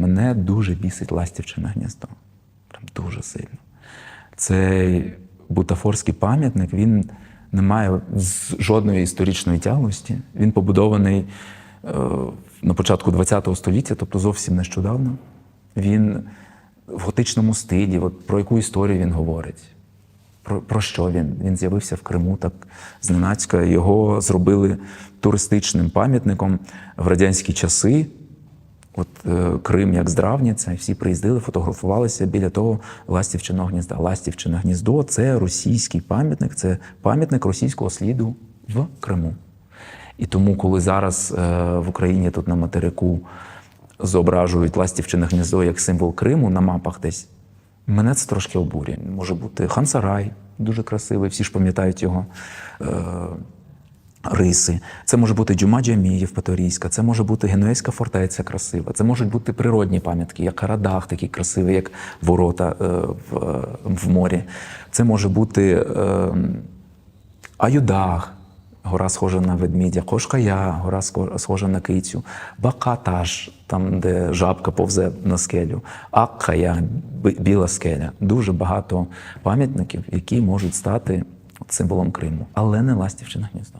Мене дуже бісить ластівчине гніздо. Прям дуже сильно. Цей бутафорський пам'ятник він не має жодної історичної тяглості. Він побудований е, на початку ХХ століття, тобто зовсім нещодавно. Він в готичному стилі. От про яку історію він говорить? Про, про що він? Він з'явився в Криму так зненацька. Його зробили туристичним пам'ятником в радянські часи. От е, Крим як здравниця, всі приїздили, фотографувалися біля того Ластівчиного гнізда. Ластівчине гніздо це російський пам'ятник, це пам'ятник російського сліду в Криму. І тому, коли зараз е, в Україні тут на материку зображують Ластівчине гніздо як символ Криму на мапах десь, мене це трошки обурює. Може бути Хансарай, дуже красивий, всі ж пам'ятають його. Е, риси. Це може бути Джума Джамі Євпаторійська, це може бути Генуезька фортеця красива, це можуть бути природні пам'ятки, як Карадах, такий красивий, як ворота е, в, е, в морі. Це може бути е, Аюдах, гора схожа на ведмідя, Кошкая, гора схожа на кицю, Бакаташ, там, де жабка повзе на скелю, Аккая, біла скеля. Дуже багато пам'ятників, які можуть стати символом Криму, але не Ластівчине гніздо.